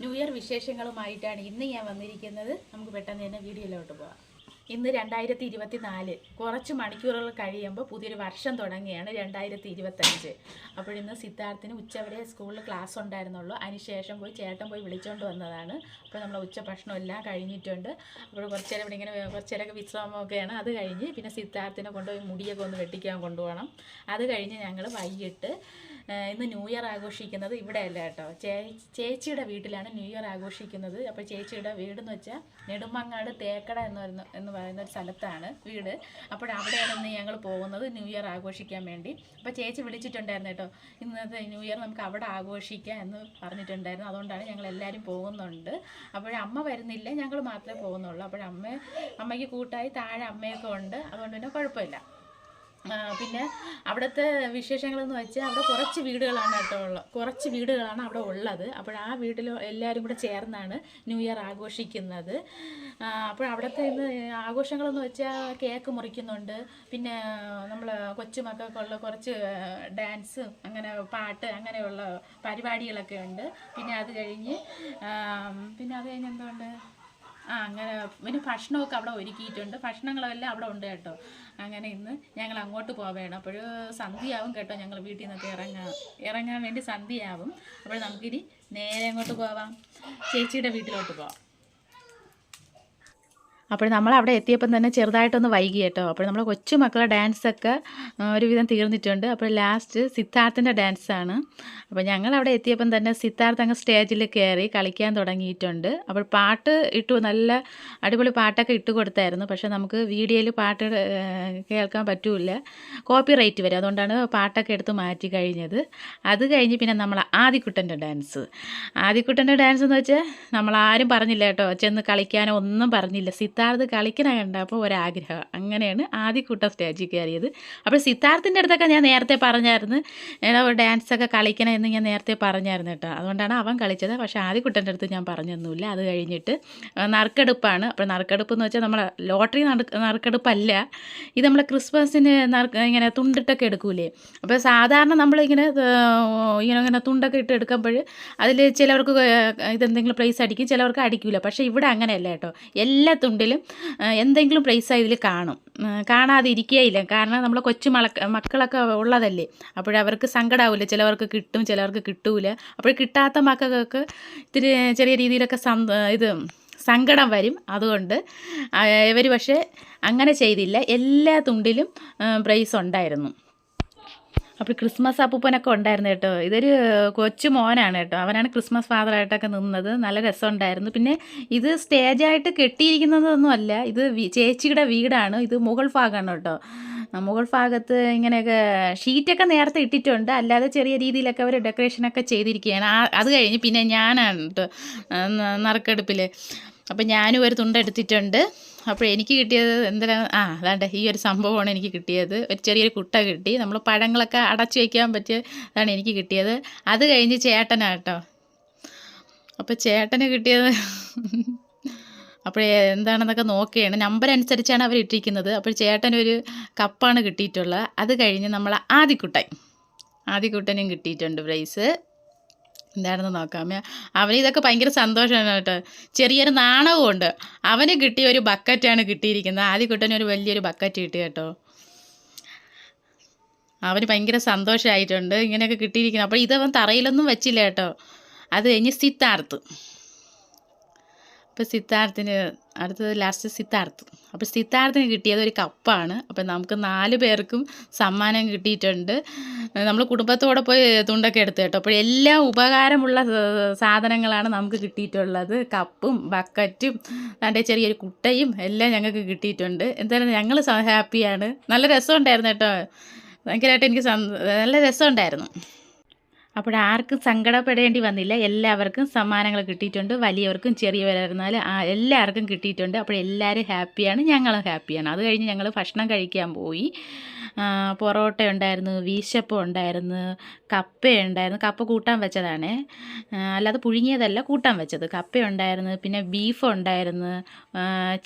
New year വിശേഷങ്ങളുമായിട്ടാണ് ഇന്ന് ഞാൻ വന്നിരിക്കുന്നത്. നമുക്ക് പെട്ടെന്ന് തന്നെ വീഡിയോയിലോട്ട് പോവാം ഇന്ന് രണ്ടായിരത്തി ഇരുപത്തി നാല് കുറച്ച് മണിക്കൂറുകൾ കഴിയുമ്പോൾ പുതിയൊരു വർഷം തുടങ്ങിയാണ് രണ്ടായിരത്തി ഇരുപത്തഞ്ച് അപ്പോഴിന്ന് സിദ്ധാർത്ഥിന് ഉച്ചവരെ സ്കൂളിൽ ക്ലാസ് ഉണ്ടായിരുന്നുള്ളൂ. അതിനുശേഷം പോയി ചേട്ടൻ പോയി വിളിച്ചുകൊണ്ട് വന്നതാണ്. അപ്പോൾ നമ്മൾ ഉച്ച ഭക്ഷണം എല്ലാം കഴിഞ്ഞിട്ടുണ്ട്. അപ്പോൾ കുറച്ച് നേരം ഇങ്ങനെ കുറച്ച് നേരമൊക്കെ വിശ്രമമൊക്കെയാണ്. അത് കഴിഞ്ഞ് പിന്നെ സിദ്ധാർത്ഥിനെ കൊണ്ടുപോയി മുടിയൊക്കെ ഒന്ന് വെട്ടിക്കാൻ കൊണ്ടുപോകണം. അത് കഴിഞ്ഞ് ഞങ്ങൾ വൈകിട്ട് ഇന്ന് ന്യൂ ഇയർ ആഘോഷിക്കുന്നത് ഇവിടെയല്ല കേട്ടോ. ചേച്ചിയുടെ വീട്ടിലാണ് ന്യൂ ഇയർ ആഘോഷിക്കുന്നത്. അപ്പോൾ ചേച്ചിയുടെ വീടെന്ന് വെച്ചാൽ നെടുമങ്ങാട് തേക്കട എന്ന് പറയുന്ന എന്ന് പറയുന്ന ഒരു സ്ഥലത്താണ് വീട്. അപ്പോൾ അവിടെയാണ് ഇന്ന് ഞങ്ങൾ പോകുന്നത്. ന്യൂ ഇയർ ആഘോഷിക്കാൻ വേണ്ടി. അപ്പോൾ ചേച്ചി വിളിച്ചിട്ടുണ്ടായിരുന്നു കേട്ടോ. ഇന്നത്തെ ന്യൂ ഇയർ നമുക്ക് അവിടെ ആഘോഷിക്കാം എന്ന് പറഞ്ഞിട്ടുണ്ടായിരുന്നു. അതുകൊണ്ടാണ് ഞങ്ങൾ എല്ലാവരും പോകുന്നുണ്ട്. അപ്പോൾ അമ്മ വരുന്നില്ല. ഞങ്ങൾ മാത്രമേ പോകുന്നുള്ളൂ. അപ്പോൾ അമ്മ അമ്മയ്ക്ക് കൂട്ടായി താഴെ അമ്മയൊക്കെ ഉണ്ട്. അതുകൊണ്ട് പിന്നെ കുഴപ്പമില്ല. പിന്നെ അവിടുത്തെ വിശേഷങ്ങളെന്ന് വെച്ചാൽ അവിടെ കുറച്ച് വീടുകളാണ് കേട്ടോ ഉള്ളത്. കുറച്ച് വീടുകളാണ് അവിടെ ഉള്ളത്. അപ്പോൾ ആ വീട്ടിൽ എല്ലാവരും കൂടെ ചേർന്നാണ് ന്യൂ ഇയർ ആഘോഷിക്കുന്നത്. അപ്പോൾ അവിടുത്തെ ഇന്ന് ആഘോഷങ്ങളെന്ന് വെച്ചാൽ കേക്ക് മുറിക്കുന്നുണ്ട്. പിന്നെ നമ്മൾ കൊച്ചുമക്കൾക്കുള്ള കുറച്ച് ഡാൻസ് അങ്ങനെ പാട്ട് അങ്ങനെയുള്ള പരിപാടികളൊക്കെ ഉണ്ട്. പിന്നെ അത് കഴിഞ്ഞ് പിന്നെ അത് കഴിഞ്ഞ് എന്തുകൊണ്ട് ആ അങ്ങനെ പിന്നെ ഭക്ഷണമൊക്കെ അവിടെ ഒരുക്കിയിട്ടുണ്ട്. ഭക്ഷണങ്ങളെല്ലാം അവിടെ ഉണ്ട് കേട്ടോ. അങ്ങനെ ഇന്ന് ഞങ്ങൾ അങ്ങോട്ട് പോവേണം. അപ്പോൾ സന്ധ്യയാവും കേട്ടോ ഞങ്ങൾ വീട്ടിൽ നിന്നൊക്കെ ഇറങ്ങാം ഇറങ്ങാൻ വേണ്ടി സന്ധ്യയാവും. അപ്പോൾ നമുക്കിനി നേരെ അങ്ങോട്ട് പോവാം? ചേച്ചിയുടെ വീട്ടിലോട്ട് പോവാം. അപ്പോൾ നമ്മൾ അവിടെ എത്തിയപ്പം തന്നെ ചെറുതായിട്ടൊന്ന് വൈകി കേട്ടോ. അപ്പോൾ നമ്മൾ കൊച്ചു മക്കളുടെ ഡാൻസൊക്കെ ഒരുവിധം തീർന്നിട്ടുണ്ട്. അപ്പോൾ ലാസ്റ്റ് സിദ്ധാർത്ഥിന്റെ ഡാൻസാണ് അപ്പോൾ ഞങ്ങൾ അവിടെ എത്തിയപ്പം തന്നെ സിദ്ധാർത്ഥ് അങ്ങ് സ്റ്റേജിൽ കയറി കളിക്കാൻ തുടങ്ങിയിട്ടുണ്ട്. അപ്പോൾ പാട്ട് ഇട്ടു നല്ല അടിപൊളി പാട്ടൊക്കെ ഇട്ട് കൊടുത്തായിരുന്നു. പക്ഷേ നമുക്ക് വീഡിയോയിൽ പാട്ട് കേൾക്കാൻ പറ്റൂല കോപ്പി റേറ്റ് വരും. അതുകൊണ്ടാണ് പാട്ടൊക്കെ എടുത്ത് മാറ്റി കഴിഞ്ഞത്. അത് കഴിഞ്ഞ് പിന്നെ നമ്മൾ ആദിക്കുട്ടന്റെ ഡാൻസ് ആദിക്കുട്ടന്റെ ഡാൻസ് എന്ന് വെച്ചാൽ നമ്മളാരും പറഞ്ഞില്ല കേട്ടോ. ചെന്ന് കളിക്കാനോ ഒന്നും പറഞ്ഞില്ല. സിദ്ധാർത്ഥ് കളിക്കണ കണ്ടപ്പോൾ ഒരാഗ്രഹം. അങ്ങനെയാണ് ആദ്യക്കൂട്ടം സ്റ്റേജിൽ കയറിയത്. അപ്പോൾ സിദ്ധാർത്ഥിന്റെ അടുത്തൊക്കെ ഞാൻ നേരത്തെ പറഞ്ഞായിരുന്നു. ഡാൻസൊക്കെ കളിക്കണം എന്ന് ഞാൻ നേരത്തെ പറഞ്ഞായിരുന്നു കേട്ടോ. അതുകൊണ്ടാണ് അവൻ കളിച്ചത്. പക്ഷേ ആദ്യക്കുട്ടന്റെ അടുത്ത് ഞാൻ പറഞ്ഞൊന്നുമില്ല. അത് കഴിഞ്ഞിട്ട് നറുക്കെടുപ്പാണ്. അപ്പോൾ നറുക്കെടുപ്പ് എന്ന് വെച്ചാൽ നമ്മളെ ലോട്ടറി നറുക്ക് നറുക്കെടുപ്പല്ല. ഇത് നമ്മളെ ക്രിസ്മസിന് ഇങ്ങനെ തുണ്ടിട്ടൊക്കെ എടുക്കൂലേ. അപ്പോൾ സാധാരണ നമ്മളിങ്ങനെ ഇങ്ങനെ ഇങ്ങനെ തുണ്ടൊക്കെ ഇട്ട് എടുക്കുമ്പോൾ അതിൽ ചിലവർക്ക് ഇതെന്തെങ്കിലും പ്രൈസ് അടിക്കും. ചിലവർക്ക് അടിക്കില്ല പക്ഷേ ഇവിടെ അങ്ങനെയല്ല കേട്ടോ. എല്ലാ തുണ്ടിലും എന്തെങ്കിലും പ്രൈസ് ഇതിൽ കാണും. കാണാതിരിക്കുകയില്ല കാരണം നമ്മൾ കൊച്ചു മളക്ക മക്കളൊക്കെ ഉള്ളതല്ലേ. അപ്പോഴവർക്ക് സങ്കടമാവില്ല ചിലവർക്ക് കിട്ടും ചിലവർക്ക് കിട്ടൂല. അപ്പോൾ കിട്ടാത്ത മക്കൾക്ക് ഇത്തിരി ചെറിയ രീതിയിലൊക്കെ ഇത് സങ്കടം വരും. അതുകൊണ്ട് ഇവർ പക്ഷേ അങ്ങനെ ചെയ്തില്ല. എല്ലാ തുണ്ടിലും പ്രൈസ് ഉണ്ടായിരുന്നു. അപ്പോൾ ക്രിസ്മസ് അപ്പൂപ്പനൊക്കെ ഉണ്ടായിരുന്നു കേട്ടോ. ഇതൊരു കൊച്ചു മോനാണ് കേട്ടോ. അവനാണ് ക്രിസ്മസ് ഫാദറായിട്ടൊക്കെ നിന്നത്. നല്ല രസമുണ്ടായിരുന്നു. പിന്നെ ഇത് സ്റ്റേജായിട്ട് കെട്ടിയിരിക്കുന്നതൊന്നും അല്ല ഇത് ചേച്ചിയുടെ വീടാണ്. ഇത് മുകൾ ഭാഗമാണ് കേട്ടോ. ആ, മുകൾ ഭാഗത്ത് ഇങ്ങനെയൊക്കെ ഷീറ്റൊക്കെ നേരത്തെ ഇട്ടിട്ടുണ്ട്. അല്ലാതെ ചെറിയ രീതിയിലൊക്കെ അവർ ഡെക്കറേഷനൊക്കെ ചെയ്തിരിക്കുകയാണ്. അത് കഴിഞ്ഞ് പിന്നെ ഞാനാണ് കേട്ടോ നറുക്കെടുപ്പിൽ അപ്പം ഞാനും ഒരു തുണ്ടെടുത്തിട്ടുണ്ട്. അപ്പോൾ എനിക്ക് കിട്ടിയത് എന്തിനാണ് ആ അതാണ്ട്. ഈ ഒരു സംഭവമാണ് എനിക്ക് കിട്ടിയത്. ഒരു ചെറിയൊരു കുട്ട കിട്ടി. നമ്മൾ പഴങ്ങളൊക്കെ അടച്ചു വയ്ക്കാൻ പറ്റിയ അതാണ് എനിക്ക് കിട്ടിയത്. അത് കഴിഞ്ഞ് ചേട്ടനാട്ടോ അപ്പോൾ ചേട്ടന് കിട്ടിയത് അപ്പോൾ എന്താണെന്നൊക്കെ നോക്കുകയാണ് നമ്പർ അനുസരിച്ചാണ് അവർ ഇട്ടിരിക്കുന്നത്. അപ്പോൾ ചേട്ടനൊരു കപ്പാണ് കിട്ടിയിട്ടുള്ളത്. അത് കഴിഞ്ഞ് നമ്മൾ ആദിക്കുട്ടൻ. ആദിക്കുട്ടനും കിട്ടിയിട്ടുണ്ട് പ്രൈസ്. എന്താണെന്ന് നോക്കാം. അവന് ഇതൊക്കെ ഭയങ്കര സന്തോഷമാണ് കേട്ടോ. ചെറിയൊരു നാണവും ഉണ്ട് അവന് കിട്ടിയ ഒരു ബക്കറ്റാണ് കിട്ടിയിരിക്കുന്നത്. ആദ്യം കിട്ടുന്ന ഒരു വലിയൊരു ബക്കറ്റ് കിട്ടി കേട്ടോ. അവന് ഭയങ്കര സന്തോഷമായിട്ടുണ്ട്. ഇങ്ങനെയൊക്കെ കിട്ടിയിരിക്കുന്നത് അപ്പോൾ ഇതവൻ തറയിലൊന്നും വെച്ചില്ല കേട്ടോ. അത് കഴിഞ്ഞ് സിദ്ധാർത്ഥ്. അപ്പോൾ സിദ്ധാർത്ഥിന് അടുത്തത് ലാസ്റ്റ് സിദ്ധാർത്ഥ്. അപ്പോൾ സിദ്ധാർത്ഥിന് കിട്ടിയത് ഒരു കപ്പാണ്. അപ്പോൾ നമുക്ക് നാല് പേർക്കും സമ്മാനം കിട്ടിയിട്ടുണ്ട്. നമ്മൾ കുടുംബത്തോടെ പോയി തുണ്ടൊക്കെ എടുത്ത് കേട്ടോ. അപ്പോൾ എല്ലാ ഉപകാരമുള്ള സാധനങ്ങളാണ് നമുക്ക് കിട്ടിയിട്ടുള്ളത്. കപ്പും ബക്കറ്റും അതിന്റെ ചെറിയൊരു കുട്ടയും എല്ലാം ഞങ്ങൾക്ക് കിട്ടിയിട്ടുണ്ട്. എന്തായാലും ഞങ്ങൾ ഹാപ്പിയാണ് നല്ല രസമുണ്ടായിരുന്നു കേട്ടോ. ഭയങ്കരമായിട്ട് എനിക്ക് നല്ല രസമുണ്ടായിരുന്നു. അപ്പോൾ ആർക്കും സങ്കടപ്പെടേണ്ടി വന്നില്ല. എല്ലാവർക്കും സമ്മാനങ്ങൾ കിട്ടിയിട്ടുണ്ട്. വലിയവർക്കും ചെറിയവരായിരുന്നാലും ആ എല്ലാവർക്കും കിട്ടിയിട്ടുണ്ട്. അപ്പോൾ എല്ലാവരും ഹാപ്പിയാണ്. ഞങ്ങളും ഹാപ്പിയാണ്. അത് കഴിഞ്ഞ് ഞങ്ങൾ ഭക്ഷണം കഴിക്കാൻ പോയി. പൊറോട്ട ഉണ്ടായിരുന്നു വീശപ്പം ഉണ്ടായിരുന്നു കപ്പ ഉണ്ടായിരുന്നു. കപ്പ കൂട്ടാൻ വെച്ചതാണ്. അല്ലാതെ പുഴുങ്ങിയതല്ല കൂട്ടാൻ വെച്ചത്. കപ്പ ഉണ്ടായിരുന്നു പിന്നെ ബീഫ് ഉണ്ടായിരുന്നു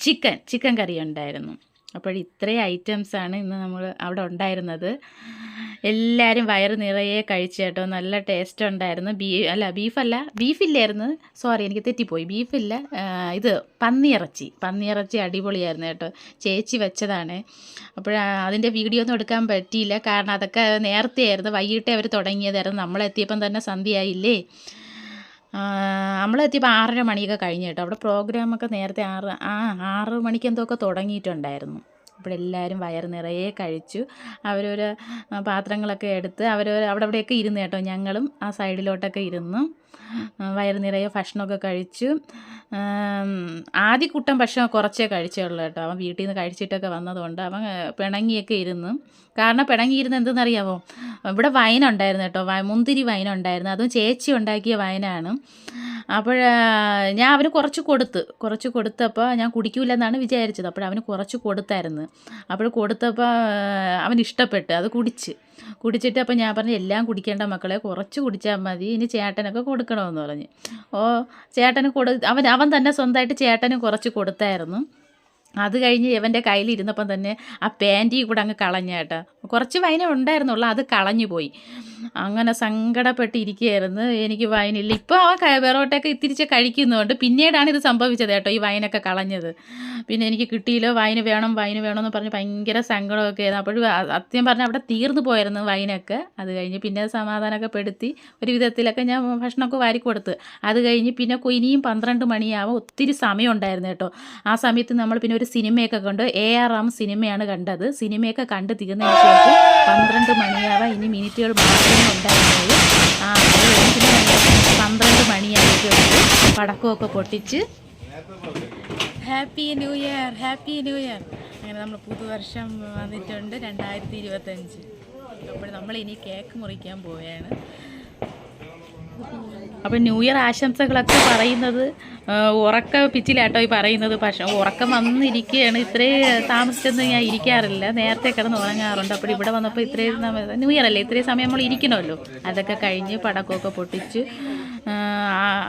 ചിക്കൻ ചിക്കൻ കറി ഉണ്ടായിരുന്നു. അപ്പോൾ ഇത്രയും ഐറ്റംസാണ് ഇന്ന് നമ്മൾ അവിടെ ഉണ്ടായിരുന്നത്. എല്ലാവരും വയറ് നിറയെ കഴിച്ചു കേട്ടോ. നല്ല ടേസ്റ്റ് ഉണ്ടായിരുന്നു. ബീ അല്ല ബീഫല്ല ബീഫില്ലായിരുന്നു. സോറി എനിക്ക് തെറ്റിപ്പോയി. ബീഫില്ല ഇത് പന്നിയിറച്ചി. പന്നിയിറച്ചി അടിപൊളിയായിരുന്നു കേട്ടോ. ചേച്ചി വെച്ചതാണ്. അപ്പോൾ അതിന്റെ വീഡിയോ ഒന്നും എടുക്കാൻ പറ്റിയില്ല. കാരണം അതൊക്കെ നേരത്തെയായിരുന്നു. വൈകിട്ടേ അവർ തുടങ്ങിയതായിരുന്നു. നമ്മളെത്തിയപ്പം തന്നെ സന്ധ്യയായില്ലേ? നമ്മളെത്തിയപ്പോൾ ആറര മണിയൊക്കെ കഴിഞ്ഞ് കേട്ടോ. അവിടെ പ്രോഗ്രാമൊക്കെ നേരത്തെ ആറ് ആ ആറ് മണിക്ക് എന്തൊക്കെ തുടങ്ങിയിട്ടുണ്ടായിരുന്നു. അപ്പോൾ എല്ലാവരും വയറ് നിറയെ കഴിച്ചു. അവരൊരു പാത്രങ്ങളൊക്കെ എടുത്ത് അവർ അവിടെ അവിടെയൊക്കെ ഇരുന്ന് കേട്ടോ ഞങ്ങളും ആ സൈഡിലോട്ടൊക്കെ ഇരുന്നു. വയറ് നിറയെ ഭക്ഷണമൊക്കെ കഴിച്ചു. ആദ്യ കൂട്ടം ഭക്ഷണം കുറച്ചേ കഴിച്ചുള്ളൂ കേട്ടോ. അവൻ വീട്ടിൽ നിന്ന് കഴിച്ചിട്ടൊക്കെ വന്നതുകൊണ്ട് അവൻ പിണങ്ങിയൊക്കെ ഇരുന്നു. കാരണം പിണങ്ങിയിരുന്ന് എന്തെന്നറിയാമോ ഇവിടെ വൈനുണ്ടായിരുന്നു കേട്ടോ. മുന്തിരി വൈനുണ്ടായിരുന്നു. അതും ചേച്ചി ഉണ്ടാക്കിയ വൈനാണ്. അപ്പോൾ ഞാൻ അവന് കുറച്ച് കൊടുത്ത് കുറച്ച് കൊടുത്തപ്പോൾ ഞാൻ കുടിക്കൂലെന്നാണ് വിചാരിച്ചത്. അപ്പോൾ അവന് കുറച്ച് കൊടുത്തായിരുന്നു. അപ്പോൾ കൊടുത്തപ്പോൾ അവൻ ഇഷ്ടപ്പെട്ട്. അത് കുടിച്ച്. കുടിച്ചിട്ട് അപ്പോൾ ഞാൻ പറഞ്ഞു എല്ലാം കുടിക്കേണ്ട മക്കളെ കുറച്ച് കുടിച്ചാൽ മതി. ഇനി ചേട്ടനൊക്കെ കൊടുക്കണമെന്ന് പറഞ്ഞ്. ഓ ചേട്ടന് കൊടു അവൻ അവൻ തന്നെ സ്വന്തമായിട്ട് ചേട്ടന് കുറച്ച് കൊടുത്തായിരുന്നു. അത് കഴിഞ്ഞ് ഇവന്റെ കയ്യിലിരുന്നപ്പം തന്നെ ആ പാന്റി കൂടെ അങ്ങ് കളഞ്ഞ കേട്ടോ. കുറച്ച് വൈന ഉണ്ടായിരുന്നുള്ളൂ അത് കളഞ്ഞു പോയി. അങ്ങനെ സങ്കടപ്പെട്ടിരിക്കുകയായിരുന്നു. എനിക്ക് വൈനില്ല. ഇപ്പോൾ അവൻ വെറോട്ടൊക്കെ തിരിച്ച് കഴിക്കുന്നുണ്ട് പിന്നീടാണ് ഇത് സംഭവിച്ചത് കേട്ടോ ഈ വൈനൊക്കെ കളഞ്ഞത്. പിന്നെ എനിക്ക് കിട്ടിയില്ല വൈന് വേണം വൈന് എന്ന് പറഞ്ഞ് ഭയങ്കര സങ്കടമൊക്കെ ആയിരുന്നു. അപ്പോഴും അത്യം പറഞ്ഞാൽ അവിടെ തീർന്നു പോയിരുന്നു വൈനൊക്കെ. അത് കഴിഞ്ഞ് പിന്നെ സമാധാനമൊക്കെ പെടുത്തി ഒരു വിധത്തിലൊക്കെ ഞാൻ ഭക്ഷണമൊക്കെ വാരി കൊടുത്ത്. അത് കഴിഞ്ഞ് പിന്നെ ഇനിയും പന്ത്രണ്ട് മണിയാവും ഒത്തിരി സമയം ഉണ്ടായിരുന്നു കേട്ടോ. ആ സമയത്ത് നമ്മൾ പിന്നെ ഒരു സിനിമയൊക്കെ കണ്ട്. എ ആർ റാം സിനിമയാണ് കണ്ടത്. സിനിമയൊക്കെ കണ്ട് തീർന്നതിന് ശേഷം പന്ത്രണ്ട് മണിയാവാ ഇനി മിനിറ്റുകൾ മാത്രമേ ഉണ്ടായിരുന്നുള്ളൂ. ആ പന്ത്രണ്ട് മണിയായിട്ടുണ്ട് പടക്കമൊക്കെ പൊട്ടിച്ച് happy new year happy new year അങ്ങനെ നമ്മൾ പുതുവർഷം വന്നിട്ടുണ്ട് രണ്ടായിരത്തി ഇരുപത്തഞ്ച്. അപ്പോൾ നമ്മൾ ഇനി കേക്ക് മുറിക്കാൻ പോവുകയാണ്. അപ്പം ന്യൂ ഇയർ ആശംസകളൊക്കെ പറയുന്നത് ഉറക്ക പിച്ചിലാട്ടോ ഈ പറയുന്നത്. പക്ഷേ ഉറക്കം വന്നിരിക്കുകയാണ് ഇത്രയും താമസിച്ചൊന്നും ഞാൻ ഇരിക്കാറില്ല. നേരത്തെ കിടന്ന് ഉറങ്ങാറുണ്ട്. അപ്പോൾ ഇവിടെ വന്നപ്പോൾ ഇത്രയും ന്യൂ ഇയർ അല്ലേ? ഇത്രയും സമയം നമ്മൾ ഇരിക്കണമല്ലോ. അതൊക്കെ കഴിഞ്ഞ് പടക്കമൊക്കെ പൊട്ടിച്ച്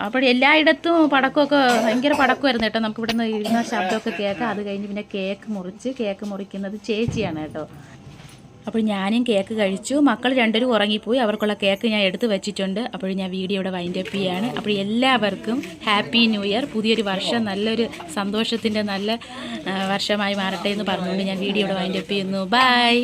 അപ്പോൾ എല്ലായിടത്തും പടക്കമൊക്കെ ഭയങ്കര പടക്കമായിരുന്നു കേട്ടോ. നമുക്ക് ഇവിടെ ഇരുന്ന ശബ്ദമൊക്കെ കേൾക്കാം. അത് കഴിഞ്ഞ് പിന്നെ കേക്ക് മുറിച്ച് കേക്ക് മുറിക്കുന്നത് ചേച്ചിയാണ് കേട്ടോ. അപ്പോൾ ഞാനും കേക്ക് കഴിച്ചു. മക്കൾ രണ്ടുപേരും ഉറങ്ങിപ്പോയി. അവർക്കുള്ള കേക്ക് ഞാൻ എടുത്തു വെച്ചിട്ടുണ്ട്. അപ്പോൾ ഞാൻ വീഡിയോ ഇവിടെ വൈൻഡ് അപ്പ് ചെയ്യാണ് അപ്പോൾ എല്ലാവർക്കും ഹാപ്പി ന്യൂ ഇയർ പുതിയൊരു വർഷം നല്ലൊരു സന്തോഷത്തിന്റെ നല്ല വർഷമായി മാറട്ടെ എന്ന് പറഞ്ഞുകൊണ്ട് ഞാൻ വീഡിയോ ഇവിടെ വൈൻഡ് അപ്പ് ചെയ്യുന്നു. ബൈ